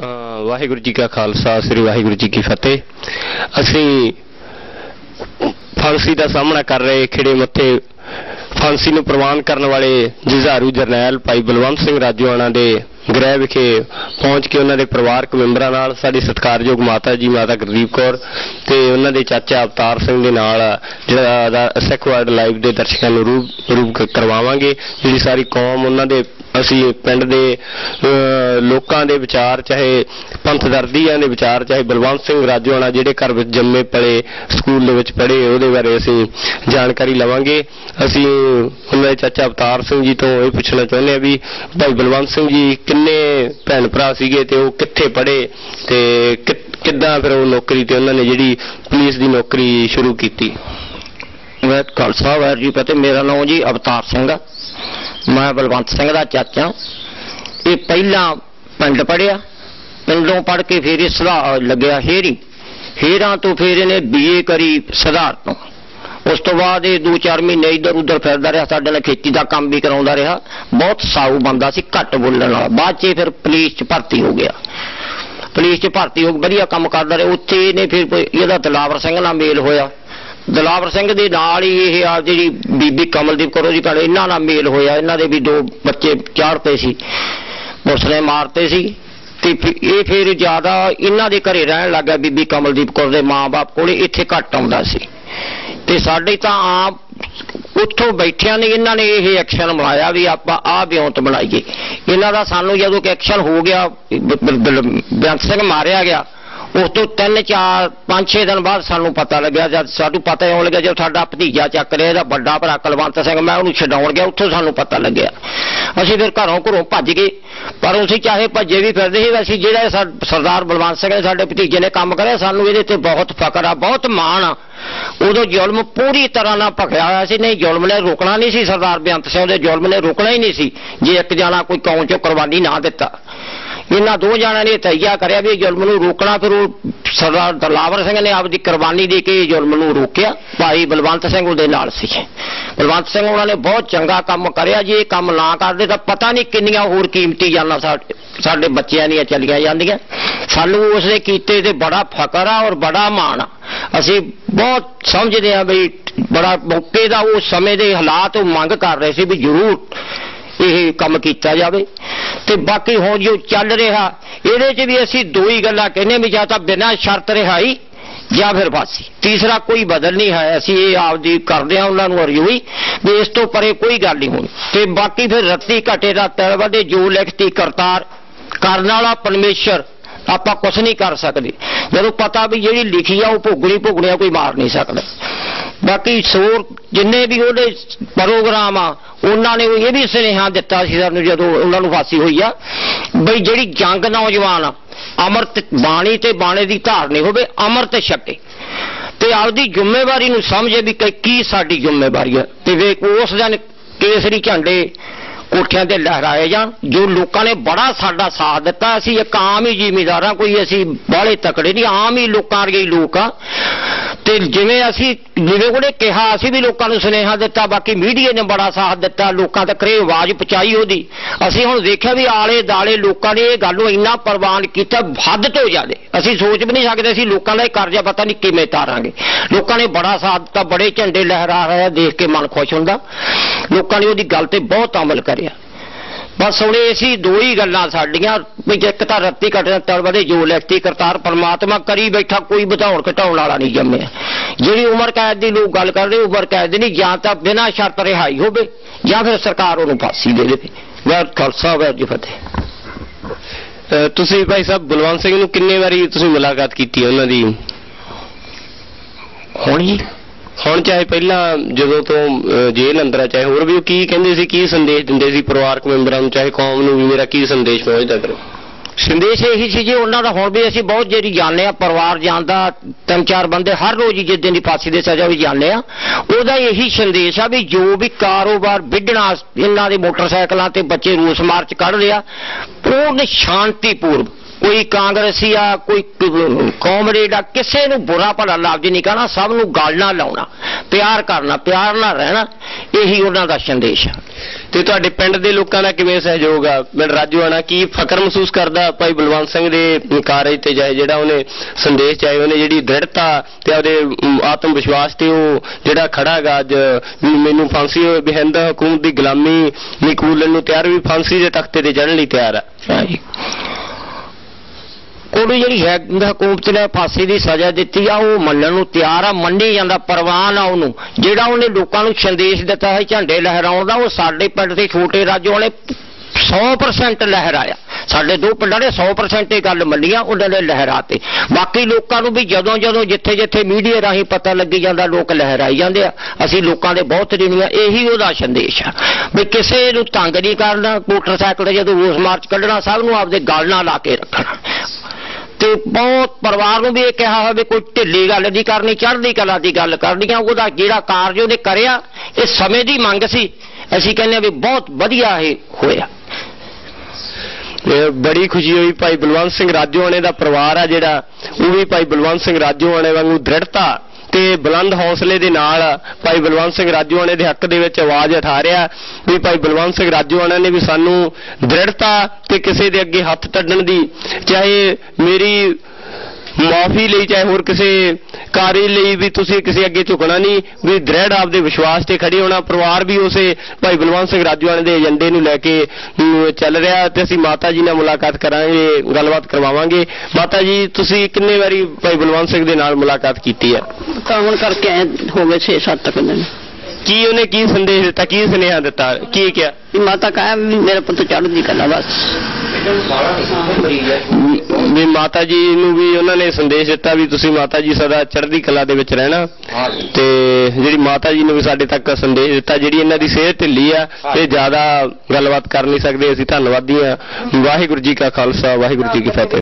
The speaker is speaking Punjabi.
ਵਾਹਿਗੁਰੂ ਜੀ ਕਾ ਖਾਲਸਾ, ਸ੍ਰੀ ਵਾਹਿਗੁਰੂ ਜੀ ਕੀ ਫਤਿਹ। ਅਸੀਂ ਫਾਂਸੀ ਦਾ ਸਾਹਮਣਾ ਕਰ ਰਹੇ ਖਿੜੇ ਮੱਥੇ, ਫਾਂਸੀ ਨੂੰ ਪ੍ਰਵਾਨ ਕਰਨ ਵਾਲੇ ਜੁਝਾਰੂ ਜਰਨੈਲ ਭਾਈ ਬਲਵੰਤ ਸਿੰਘ ਰਾਜੋਆਣਾ ਦੇ ਗ੍ਰਹਿ ਵਿਖੇ ਪਹੁੰਚ ਕੇ ਉਹਨਾਂ ਦੇ ਪਰਿਵਾਰਕ ਮੈਂਬਰਾਂ ਨਾਲ ਸਾਡੀ ਸਤਿਕਾਰਯੋਗ ਮਾਤਾ ਜੀ, ਮਾਤਾ ਗੁਰਦੀਪ ਕੌਰ ਤੇ ਉਹਨਾਂ ਦੇ ਚਾਚਾ ਅਵਤਾਰ ਸਿੰਘ ਦੇ ਨਾਲ ਜਿਹੜਾ ਸਿੱਖ ਵਰਡ ਲਾਈਵ ਦੇ ਦਰਸ਼ਕਾਂ ਨੂੰ ਰੂਪ ਰੂਪ ਕਰਵਾਵਾਂਗੇ। ਜਿਹੜੀ ਸਾਰੀ ਕੌਮ ਉਹਨਾਂ ਦੇ ਅਸੀਂ ਪਿੰਡ ਦੇ ਲੋਕਾਂ ਦੇ ਵਿਚਾਰ, ਚਾਹੇ ਪੰਥ ਦਰਦੀਆਂ ਦੇ ਵਿਚਾਰ, ਚਾਹੇ ਬਲਵੰਤ ਸਿੰਘ ਰਾਜੋਆਣਾ ਜਿਹੜੇ ਘਰ ਵਿੱਚ ਜੰਮੇ ਪਲੇ, ਸਕੂਲ ਦੇ ਵਿੱਚ ਪੜ੍ਹੇ, ਉਹਦੇ ਬਾਰੇ ਅਸੀਂ ਜਾਣਕਾਰੀ ਲਵਾਂਗੇ। ਅਸੀਂ ਉਹਨਾਂ ਦੇ ਚਾਚਾ ਅਵਤਾਰ ਸਿੰਘ ਜੀ ਤੋਂ ਇਹ ਪੁੱਛਣਾ ਚਾਹੁੰਦੇ ਹਾਂ ਵੀ ਭਾਈ ਬਲਵੰਤ ਸਿੰਘ ਜੀ ਕਿੰਨੇ ਭੈਣ ਭਰਾ ਸੀਗੇ ਤੇ ਉਹ ਕਿੱਥੇ ਪੜ੍ਹੇ ਤੇ ਕਿ- ਕਿੱਦਾਂ ਫਿਰ ਉਹ ਨੌਕਰੀ ਤੇ ਉਹਨਾਂ ਨੇ ਜਿਹੜੀ ਪੁਲਿਸ ਦੀ ਨੌਕਰੀ ਸ਼ੁਰੂ ਕੀਤੀ? ਮੈਂ ਖਾਲਸਾ ਵਾਹਿਗੁਰੂ ਜੀ ਫਤਿਹ ਮੇਰਾ ਨਾਮ ਜੀ ਅਵਤਾਰ ਸਿੰਘ ਆ। ਮੈਂ ਬਲਵੰਤ ਸਿੰਘ ਦਾ ਚਾਚਾ। ਇਹ ਪਹਿਲਾਂ ਪਿੰਡ ਪੜਿਆ ਪਿੰਡੋਂ ਪੜ ਕੇ ਫਿਰ ਇਹ ਸੁਧਾ ਲੱਗਿਆ ਹੇਰੀ। ਹੇਰਾਂ ਤੋਂ ਫਿਰ ਇਹਨੇ ਬੀਏ ਕਰੀ ਸਧਾਰ ਤੋਂ। ਉਸ ਤੋਂ ਬਾਅਦ ਇਹ 2-4 ਮਹੀਨੇ ਇੱਧਰ ਉੱਧਰ ਫਿਰਦਾ ਰਿਹਾ, ਸਾਡੇ ਨਾਲ ਖੇਤੀ ਦਾ ਕੰਮ ਵੀ ਕਰਾਉਂਦਾ ਰਿਹਾ। ਬਹੁਤ ਸਾਊ ਬੰਦਾ ਸੀ, ਘੱਟ ਬੋਲਣ ਵਾਲਾ। ਬਾਅਦ 'ਚ ਇਹ ਫਿਰ ਪੁਲਿਸ 'ਚ ਭਰਤੀ ਹੋ ਗਿਆ। ਪੁਲਿਸ 'ਚ ਭਰਤੀ ਹੋ ਕੇ ਵਧੀਆ ਕੰਮ ਕਰਦਾ ਰਿਹਾ। ਉੱਥੇ ਇਹਨੇ ਫਿਰ ਇਹਦਾ ਦਲਾਵਰ ਸਿੰਘ ਨਾਲ ਮੇਲ ਹੋਇਆ। ਦਲਾਵਰ ਸਿੰਘ ਦੇ ਨਾਲ ਹੀ ਇਹ ਆ ਜਿਹੜੀ ਬੀਬੀ ਕਮਲਦੀਪ ਕੌਰ ਜੀ ਕਾਲੇ ਇਹਨਾਂ ਨਾਲ ਮੇਲ ਹੋਇਆ। ਇਹਨਾਂ ਦੇ ਵੀ ਦੋ ਬੱਚੇ ਚਾੜ ਪਏ ਸੀ। ਉਸਨੇ ਮਾਰਤੇ ਸੀ। ਤੇ ਇਹ ਫਿਰ ਜ਼ਿਆਦਾ ਇਹਨਾਂ ਦੇ ਘਰੇ ਰਹਿਣ ਲੱਗਾ ਬੀਬੀ ਕਮਲਦੀਪ ਕੌਰ ਦੇ ਮਾਂ-ਬਾਪ ਕੋਲੇ। ਇੱਥੇ ਘੱਟ ਆਉਂਦਾ ਸੀ। ਤੇ ਸਾਡੇ ਤਾਂ ਆਪ ਉੱਥੋਂ ਬੈਠਿਆਂ ਨੇ ਇਹਨਾਂ ਨੇ ਇਹ ਐਕਸ਼ਨ ਬਣਾਇਆ ਵੀ ਆਪਾਂ ਆਹ ਵਿਉਂਤ ਬਣਾਈਏ। ਇਹਨਾਂ ਦਾ ਸਾਨੂੰ ਜਦੋਂ ਕਿ ਐਕਸ਼ਨ ਹੋ ਗਿਆ ਬੇਅੰਤ ਸਿੰਘ ਮਾਰਿਆ ਗਿਆ। ਉਸ ਤੋਂ 3 4 5 6 ਦਿਨ ਬਾਅਦ ਸਾਨੂੰ ਪਤਾ ਲੱਗਿਆ, ਜਦ ਸਾਨੂੰ ਪਤਾ ਹੀ ਲੱਗਿਆ, ਜਦ ਸਾਡਾ ਭਤੀਜਾ ਚੱਕ ਰਿਹਾ, ਇਹਦਾ ਵੱਡਾ ਭਰਾ ਕੁਲਵੰਤ ਸਿੰਘ, ਮੈਂ ਉਹਨੂੰ ਛਡਾਉਣ ਗਿਆ, ਉੱਥੋਂ ਸਾਨੂੰ ਪਤਾ ਲੱਗਿਆ। ਅਸੀਂ ਫਿਰ ਘਰੋਂ ਘਰੋਂ ਭੱਜ ਗਏ, ਪਰ ਅਸੀਂ ਚਾਹੇ ਭੱਜੇ ਵੀ ਫਿਰਦੇ ਸੀ, ਅਸੀਂ ਜਿਹੜਾ ਸਰਦਾਰ ਬਲਵੰਤ ਸਿੰਘ ਨੇ ਸਾਡੇ ਭਤੀਜੇ ਨੇ ਕੰਮ ਕਰਿਆ, ਸਾਨੂੰ ਇਹਦੇ ਤੇ ਬਹੁਤ ਫਕਰ ਆ, ਬਹੁਤ ਮਾਣ ਆ। ਉਦੋਂ ਜ਼ੁਲਮ ਪੂਰੀ ਤਰ੍ਹਾਂ ਨਾਲ ਭਖਿਆ ਹੋਇਆ ਸੀ, ਨਹੀਂ, ਜ਼ੁਲਮ ਨੇ ਰੁਕਣਾ ਨਹੀਂ ਸੀ ਸਰਦਾਰ ਬੇਅੰਤ ਸਿੰਘ ਦੇ, ਜ਼ੁਲਮ ਨੇ ਰੁਕਣਾ ਹੀ ਨਹੀਂ ਸੀ, ਜੇ ਇੱਕ ਜਾਣਾ ਕੋਈ ਕੌਮ ਚੋਂ ਕੁਰਬਾਨੀ ਨਾ ਦਿੱਤਾ। ਇਹਨਾਂ ਦੋ ਜਣਿਆਂ ਨੇ ਤਈਆ ਕਰਿਆ ਵੀ ਜ਼ੁਲਮ ਨੂੰ ਰੋਕਣਾ, ਫਿਰ ਉਹ ਸਰਦਾਰ ਦਲਾਵਰ ਸਿੰਘ ਨੇ ਆਪਦੀ ਕੁਰਬਾਨੀ ਦੇ ਕੇ ਜ਼ੁਲਮ ਨੂੰ ਰੋਕਿਆ। ਭਾਈ ਬਲਵੰਤ ਸਿੰਘ ਉਹਦੇ ਨਾਲ ਸੀ। ਬਲਵੰਤ ਸਿੰਘ ਉਹਨਾਂ ਨੇ ਬਹੁਤ ਚੰਗਾ ਕੰਮ ਕਰਿਆ। ਜੀ ਇਹ ਕੰਮ ਨਾ ਕਰਦੇ ਤਾਂ ਪਤਾ ਨਹੀਂ ਕਿੰਨੀਆਂ ਹੋਰ ਕੀਮਤੀ ਜਾਨਾਂ ਸਾਡੇ ਬੱਚਿਆਂ ਦੀਆਂ ਚਲੀਆਂ ਜਾਂਦੀਆਂ। ਸਾਨੂੰ ਉਸ ਦੇ ਕੀਤੇ ਤੇ ਬੜਾ ਫਕਰ ਆ ਔਰ ਬੜਾ ਮਾਣ ਆ। ਅਸੀਂ ਬਹੁਤ ਸਮਝਦੇ ਆ ਵੀ ਬੜਾ ਮੌਕੇ ਦਾ ਉਹ ਸਮੇਂ ਦੇ ਹਾਲਾਤ ਉਹ ਮੰਗ ਕਰ ਰਹੇ ਸੀ ਵੀ ਜ਼ਰੂਰ ਇਹ ਕੰਮ ਕੀਤਾ ਜਾਵੇ। ਤੇ ਬਾਕੀ ਹੁਣ ਜੋ ਚੱਲ ਰਿਹਾ, ਇਹਦੇ 'ਚ ਵੀ ਅਸੀਂ ਦੋ ਹੀ ਗੱਲਾਂ ਕਹਿੰਦੇ ਵੀ ਜਾਂ ਤਾਂ ਬਿਨਾਂ ਸ਼ਰਤ ਰਿਹਾਈ ਜਾਂ ਫਿਰ ਫਾਂਸੀ। ਤੀਸਰਾ ਕੋਈ ਬਦਲ ਨਹੀਂ ਹੈ। ਅਸੀਂ ਇਹ ਆਪਦੀ ਕਰਦੇ ਆ ਉਹਨਾਂ ਨੂੰ ਅਰਜ਼ੂਈ ਵੀ ਇਸ ਤੋਂ ਪਰੇ ਕੋਈ ਗੱਲ ਨਹੀਂ ਹੋਣੀ। ਤੇ ਬਾਕੀ ਫਿਰ ਰੱਤੀ ਘਟੇ ਦਾ ਤਲ ਵਧੇ ਜੋ ਲਿਖਤੀ ਕਰਤਾਰ ਕਰਨ ਵਾਲਾ ਪਰਮੇਸ਼ਰ, ਆਪਾਂ ਕੁਝ ਨਹੀਂ ਕਰ ਸਕਦੇ। ਜਦੋਂ ਪਤਾ ਵੀ ਜਿਹੜੀ ਲਿਖੀ ਆ, ਉਹ ਭੋਗਣੀ ਭੋਗਣਿਆ ਕੋਈ ਮਾਰ ਨਹੀਂ ਸਕਦਾ। ਬਾਕੀ ਸੋਰ ਜਿੰਨੇ ਵੀ ਉਹਦੇ ਪ੍ਰੋਗਰਾਮ ਆ, ਉਹਨਾਂ ਨੇ ਇਹ ਵੀ ਸੁਨੇਹਾ ਦਿੱਤਾ ਸੀ ਸਾਨੂੰ ਜਦੋਂ ਉਹਨਾਂ ਨੂੰ ਫਾਂਸੀ ਹੋਈ ਆ, ਬਈ ਜਿਹੜੀ ਜੰਗ ਨੌਜਵਾਨ ਆ, ਅਮਰਤ ਬਾਣੀ ਤੇ ਬਾਣੇ ਦੀ ਧਾਰਨੀ ਹੋਵੇ, ਅਮਰਤ ਛਕੇ। ਤੇ ਆਪਦੀ ਜ਼ਿੰਮੇਵਾਰੀ ਨੂੰ ਸਮਝੇ ਵੀ ਕੀ ਸਾਡੀ ਜ਼ਿੰਮੇਵਾਰੀ ਹੈ ਤੇ ਵੇ ਉਸ ਦਿਨ ਕੇਸਰੀ ਝੰਡੇ ਕੋਠਿਆਂ ਤੇ ਲਹਿਰਾਏ ਜਾਣ, ਜੋ ਲੋਕਾਂ ਨੇ ਬੜਾ ਸਾਡਾ ਸਾਥ ਦਿੱਤਾ। ਅਸੀਂ ਇੱਕ ਆਮ ਹੀ ਜ਼ਿਮੀਦਾਰਾਂ ਕੋਈ ਅਸੀਂ ਬਾਹਲੇ ਤਕੜੇ ਨਹੀਂ, ਆਮ ਹੀ ਲੋਕਾਂ ਵਰਗੇ ਲੋਕ ਆ। ਤੇ ਜਿਵੇਂ ਅਸੀਂ, ਜਿਵੇਂ ਉਹਨੇ ਕਿਹਾ, ਅਸੀਂ ਵੀ ਲੋਕਾਂ ਨੂੰ ਸੁਨੇਹਾ ਦਿੱਤਾ, ਬਾਕੀ ਮੀਡੀਆ ਨੇ ਬੜਾ ਸਾਥ ਦਿੱਤਾ, ਲੋਕਾਂ ਤੱਕ ਇਹ ਆਵਾਜ਼ ਪਹੁੰਚਾਈ ਉਹਦੀ। ਅਸੀਂ ਹੁਣ ਦੇਖਿਆ ਵੀ ਆਲੇ ਦਾਲੇ ਲੋਕਾਂ ਨੇ ਇਹ ਗੱਲ ਨੂੰ ਇੰਨਾ ਪ੍ਰਵਾਨ ਕੀਤਾ, ਹੱਦ ਤੋਂ ਜ਼ਿਆਦਾ। ਅਸੀਂ ਸੋਚ ਵੀ ਨਹੀਂ ਸਕਦੇ ਅਸੀਂ ਲੋਕਾਂ ਦਾ ਇਹ ਕਰਜ਼ਾ ਪਤਾ ਨਹੀਂ ਕਿਵੇਂ ਤਾਰਾਂਗੇ। ਲੋਕਾਂ ਨੇ ਬੜਾ ਸਾਥ ਦਿੱਤਾ, ਬੜੇ ਝੰਡੇ ਲਹਿਰਾ ਰਿਹਾ ਦੇਖ ਕੇ ਮਨ ਖੁਸ਼ ਹੁੰਦਾ। ਲੋਕਾਂ ਨੇ ਉਹਦੀ ਗੱਲ ਤੇ ਬਹੁਤ ਅਮਲ ਕਰਿਆ। ਬਸ ਹੁਣ ਇਹ ਸੀ ਦੋ ਹੀ ਗੱਲਾਂ ਸਾਡੀਆਂ ਵੀ ਇੱਕ ਤਾਂ ਰੱਤੀ ਘਟਨਾ ਤਲਵਦੇ ਜੋ ਲਿਖਤੀ ਕਰਤਾਰ ਪਰਮਾਤਮਾ ਕਰੀ ਬੈਠਾ ਕੋਈ ਵਧਾਉਣ ਘਟਾਉਣ ਵਾਲਾ ਨਹੀਂ ਜੰਮਿਆ। ਜਿਹੜੀ ਉਮਰ ਕੈਦ ਦੀ ਲੋਕ ਗੱਲ ਕਰਦੇ ਉਮਰ ਕੈਦ ਨਹੀਂ ਜਾਂ ਤਾਂ ਬਿਨਾਂ ਸ਼ਰਤ ਰਿਹਾਈ ਹੋਵੇ ਜਾਂ ਫਿਰ ਸਰਕਾਰ ਉਹਨੂੰ ਫਾਂਸੀ ਦੇ ਦੇਵੇ। ਵਾਹਿਗੁਰੂ ਖਾਲਸਾ ਵਾਹਿਗੁਰੂ ਜੀ ਫਤਿਹ। ਤੁਸੀਂ ਭਾਈ ਸਾਹਿਬ ਬਲਵੰਤ ਸਿੰਘ ਨੂੰ ਕਿੰਨੇ ਵਾਰੀ ਤੁਸੀਂ ਮੁਲਾਕਾਤ ਕੀਤੀ ਉਹਨਾਂ ਦੀ? ਹੁਣ ਹੁਣ ਚਾਹੇ ਪਹਿਲਾਂ ਜਦੋਂ ਤੋਂ ਜੇਲ੍ਹ ਅੰਦਰ ਆ, ਚਾਹੇ ਹੋਰ ਵੀ ਉਹ ਕੀ ਕਹਿੰਦੇ ਸੀ, ਕੀ ਸੰਦੇਸ਼ ਦਿੰਦੇ ਸੀ ਪਰਿਵਾਰਕ ਮੈਂਬਰਾਂ ਨੂੰ, ਚਾਹੇ ਕੌਮ ਨੂੰ ਵੀ ਮੇਰਾ ਕੀ ਸੰਦੇਸ਼ ਪਹੁੰਚਦਾ ਕਰੋ ਸੰਦੇਸ਼ ਇਹੀ ਸੀ ਜੀ, ਉਹਨਾਂ ਦਾ ਹੁਣ ਵੀ ਅਸੀਂ ਬਹੁਤ ਜਿਹੜੀ ਜਾਣਦੇ ਆ ਪਰਿਵਾਰ ਜਾਂਦਾ ਤਿੰਨ ਚਾਰ ਬੰਦੇ ਹਰ ਰੋਜ਼ ਹੀ ਜਿਸ ਦਿਨ ਦੀ ਫਾਂਸੀ ਦੇ ਸਜ਼ਾ ਵੀ ਜਾਣਦੇ ਆ ਉਹਦਾ ਇਹੀ ਸੰਦੇਸ਼ ਆ ਵੀ ਜੋ ਵੀ ਕਾਰੋਬਾਰ ਵਿੱਢਣਾ, ਇਹਨਾਂ ਦੇ ਮੋਟਰਸਾਈਕਲਾਂ ਤੇ ਬੱਚੇ ਰੋਸ ਮਾਰਚ ਕੱਢ ਲਿਆ ਪੂਰਨ ਸ਼ਾਂਤੀਪੂਰਵ ਕੋਈ ਕਾਂਗਰਸੀ ਆ ਕੋਈ ਕਾਮਰੇਡ ਆ ਕਿਸੇ ਨੂੰ ਬੁਰਾ ਭਲਾ ਲਫ਼ਜ਼ ਨਹੀਂ ਕਹਿਣਾ ਸਭ ਨੂੰ ਗੱਲ ਨਾਲ ਲਾਉਣਾ ਪਿਆਰ ਕਰਨਾ ਪਿਆਰ ਨਾਲ ਰਹਿਣਾ ਇਹੀ ਉਹਨਾਂ ਦਾ ਸੰਦੇਸ਼ ਆ। ਤੇ ਤੁਹਾਡੇ ਪਿੰਡ ਦੇ ਲੋਕਾਂ ਦਾ ਕਿਵੇਂ ਸਹਿਯੋਗ ਆ? ਪਿੰਡ ਰਾਜੂਆਣਾ ਕੀ ਫਖਰ ਮਹਿਸੂਸ ਕਰਦਾ ਭਾਈ ਬਲਵੰਤ ਸਿੰਘ ਦੇ ਕਾਰਜ ਤੇ ਜਾਏ ਜਿਹੜਾ ਉਹਨੇ ਸੰਦੇਸ਼ ਚਾਹੇ ਉਹਨੇ ਜਿਹੜੀ ਦ੍ਰਿੜਤਾ ਤੇ ਉਹਦੇ ਆਤਮ ਵਿਸ਼ਵਾਸ ਤੇ ਉਹ ਜਿਹੜਾ ਖੜਾ ਹੈਗਾ ਅੱਜ ਵੀ ਮੈਨੂੰ ਫਾਂਸੀ ਬਹਿੰਦ ਹਕੂਮਤ ਦੀ ਗੁਲਾਮੀ ਨਹੀਂ ਕਬੂਲਣ ਨੂੰ ਤਿਆਰ ਵੀ ਫਾਂਸੀ ਦੇ ਤਖਤੇ ਤੇ ਚੜ੍ਹਨ ਲਈ ਤਿਆਰ ਆ। ਹਾਂਜੀ ਉਹਨੂੰ ਜਿਹੜੀ ਹੈ ਹਕੂਮਤ ਨੇ ਫਾਂਸੀ ਦੀ ਸਜ਼ਾ ਦਿੱਤੀ ਆ, ਉਹ ਮੰਨਣ ਨੂੰ ਤਿਆਰ ਆ, ਮੰਨੀ ਜਾਂਦਾ, ਪ੍ਰਵਾਨ ਆ ਉਹਨੂੰ। ਜਿਹੜਾ ਉਹਨੇ ਲੋਕਾਂ ਨੂੰ ਸੰਦੇਸ਼ ਦਿੱਤਾ ਹੈ ਝੰਡੇ ਲਹਿਰਾਉਣ ਦਾ ਉਹ ਸਾਡੇ ਪਿੰਡ ਦੇ ਛੋਟੇ ਰਾਜੋ ਵਾਲੇ 100% ਲਹਿਰਾਇਆ। ਸਾਡੇ ਦੋ ਪਿੰਡਾਂ ਨੇ 100% ਇਹ ਗੱਲ ਮੰਨੀਆਂ ਉਹਨਾਂ ਨੇ ਲਹਿਰਾਤੇ। ਬਾਕੀ ਲੋਕਾਂ ਨੂੰ ਵੀ ਜਦੋਂ ਜਦੋਂ ਜਿੱਥੇ ਜਿੱਥੇ ਮੀਡੀਆ ਰਾਹੀਂ ਪਤਾ ਲੱਗੀ ਜਾਂਦਾ, ਲੋਕ ਲਹਿਰਾਈ ਜਾਂਦੇ ਆ। ਅਸੀਂ ਲੋਕਾਂ ਦੇ ਬਹੁਤ ਰਿਣੀਆਂ ਇਹੀ ਉਹਦਾ ਸੰਦੇਸ਼ ਆ। ਵੀ ਕਿਸੇ ਨੂੰ ਤੰਗ ਨਹੀਂ ਕਰਨਾ, ਮੋਟਰਸਾਈਕਲ ਤੇ ਜਦੋਂ ਰੋਸ ਮਾਰਚ ਕੱਢਣਾ, ਸਭ ਨੂੰ ਆਪਦੇ ਗੱਲ ਨਾਲ ਲਾ ਕੇ ਰੱਖਣਾ। ਤੇ ਬਹੁਤ ਪਰਿਵਾਰ ਨੂੰ ਵੀ ਇਹ ਕਿਹਾ ਹੋਵੇ ਕੋਈ ਢਿੱਲੀ ਗੱਲ ਨਹੀਂ ਕਰਨੀ, ਚੜ੍ਹਦੀ ਕਲਾ ਦੀ ਗੱਲ ਕਰਨੀ ਆ, ਉਹਦਾ ਜਿਹੜਾ ਕਾਰਜ ਉਹਨੇ ਕਰਿਆ, ਇਹ ਸਮੇਂ ਦੀ ਮੰਗ ਸੀ। ਅਸੀਂ ਕਹਿੰਦੇ ਹਾਂ ਵੀ ਬਹੁਤ ਵਧੀਆ ਇਹ ਹੋਇਆ। ਬੜੀ ਖੁਸ਼ੀ ਹੋਈ ਭਾਈ ਬਲਵੰਤ ਸਿੰਘ ਰਾਜੋਆਣੇ ਦਾ ਪਰਿਵਾਰ ਆ ਜਿਹੜਾ, ਉਹ ਵੀ ਭਾਈ ਬਲਵੰਤ ਸਿੰਘ ਰਾਜੋਆਣੇ ਵਾਂਗੂ ਦ੍ਰਿੜਤਾ ਤੇ ਬੁਲੰਦ ਹੌਸਲੇ ਦੇ ਨਾਲ ਭਾਈ ਬਲਵੰਤ ਸਿੰਘ ਰਾਜੋਆਣੇ ਦੇ ਹੱਕ ਦੇ ਵਿੱਚ ਆਵਾਜ਼ ਉਠਾ ਰਿਹਾ ਵੀ ਭਾਈ ਬਲਵੰਤ ਸਿੰਘ ਰਾਜੂਆਣਾ ਨੇ ਵੀ ਸਾਨੂੰ ਦ੍ਰਿੜਤਾ ਤੇ ਕਿਸੇ ਦੇ ਅੱਗੇ ਹੱਥ ਟੱਡਣ ਦੀ, ਚਾਹੇ ਮੇਰੀ ਮਾਫੀ ਲਈ ਚਾਹੇ ਹੋਰ ਕਿਸੇ ਕਾਰਜ ਲਈ ਵੀ ਤੁਸੀਂ ਕਿਸੇ ਅੱਗੇ ਝੁਕਣਾ ਨਹੀਂ, ਵੀ ਦ੍ਰਿੜ ਆਪਦੇ ਵਿਸ਼ਵਾਸ ਤੇ ਖੜੇ ਹੋਣਾ, ਪਰਿਵਾਰ ਵੀ ਉਸੇ ਭਾਈ ਬਲਵੰਤ ਸਿੰਘ ਰਾਜੂਆਣੇ ਦੇ ਏਜੰਡੇ ਨੂੰ ਲੈ ਕੇ ਚੱਲ ਰਿਹਾ ਤੇ ਅਸੀਂ ਮਾਤਾ ਜੀ ਨਾਲ ਮੁਲਾਕਾਤ ਕਰਾਂਗੇ, ਗੱਲਬਾਤ ਕਰਵਾਵਾਂਗੇ। ਮਾਤਾ ਜੀ ਤੁਸੀਂ ਕਿੰਨੇ ਵਾਰੀ ਭਾਈ ਬਲਵੰਤ ਸਿੰਘ ਦੇ ਨਾਲ ਮੁਲਾਕਾਤ ਕੀਤੀ ਹੈ? ਤਾਂ ਹੁਣ ਕਰਕੇ ਹੋ ਗਏ 6-7 ਤੱਕ ਦਿਨ। ਕੀ ਉਹਨੇ ਕੀ ਸੰਦੇਸ਼ ਦਿੱਤਾ ਕੀ ਸੁਨੇਹਾ ਦਿੱਤਾ ਕੀ ਕਿਹਾ? ਵੀ ਮਾਤਾ ਕਹਾਂ ਮੇਰਾ ਪੁੱਤ ਚੜ੍ਹਦੀ ਕਲਾ ਬਸ। ਵੀ ਮਾਤਾ ਜੀ ਨੂੰ ਵੀ ਉਹਨਾਂ ਨੇ ਸੰਦੇਸ਼ ਦਿੱਤਾ ਵੀ ਤੁਸੀਂ ਮਾਤਾ ਜੀ ਸਦਾ ਚੜ੍ਹਦੀ ਕਲਾ ਦੇ ਵਿੱਚ ਰਹਿਣਾ। ਤੇ ਜਿਹੜੀ ਮਾਤਾ ਜੀ ਨੂੰ ਵੀ ਸਾਡੇ ਤੱਕ ਸੰਦੇਸ਼ ਦਿੱਤਾ ਜਿਹੜੀ ਇਹਨਾਂ ਦੀ ਸਿਹਤ ਢਿੱਲੀ ਆ ਤੇ ਜ਼ਿਆਦਾ ਗੱਲਬਾਤ ਕਰ ਨਹੀਂ ਸਕਦੇ ਅਸੀਂ ਧੰਨਵਾਦੀ ਆ ਵਾਹਿਗੁਰੂ ਜੀ ਕਾ ਖਾਲਸਾ ਵਾਹਿਗੁਰੂ ਜੀ ਕੀ ਫਤਿਹ।